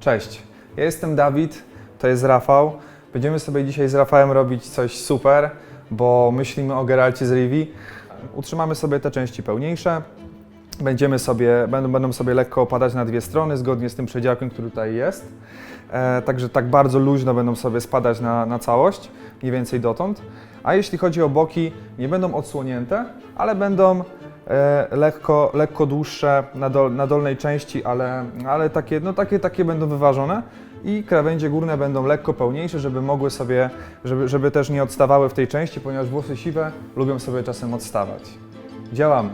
Cześć, ja jestem Dawid, to jest Rafał. Będziemy sobie dzisiaj z Rafałem robić coś super, bo myślimy o Geralcie z Rivi. Utrzymamy sobie te części pełniejsze. Będziemy sobie, będą, będą sobie lekko opadać na dwie strony, zgodnie z tym przedziałkiem, który tutaj jest. E, także tak bardzo luźno będą sobie spadać na, na całość, mniej więcej dotąd. A jeśli chodzi o boki, nie będą odsłonięte, ale będą lekko, lekko dłuższe na, dol, na dolnej części, ale, ale takie, no takie, takie będą wyważone. I krawędzie górne będą lekko pełniejsze, żeby mogły sobie, żeby, żeby też nie odstawały w tej części, ponieważ włosy siwe lubią sobie czasem odstawać. Działamy.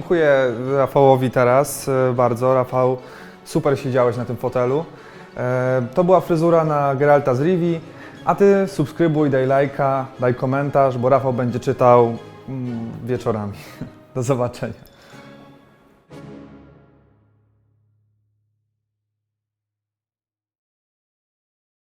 Dziękuję Rafałowi teraz e, bardzo. Rafał, super siedziałeś na tym fotelu. E, To była fryzura na Geralta z Rivi, a ty subskrybuj, daj lajka, daj komentarz, bo Rafał będzie czytał mm, wieczorami. Do zobaczenia.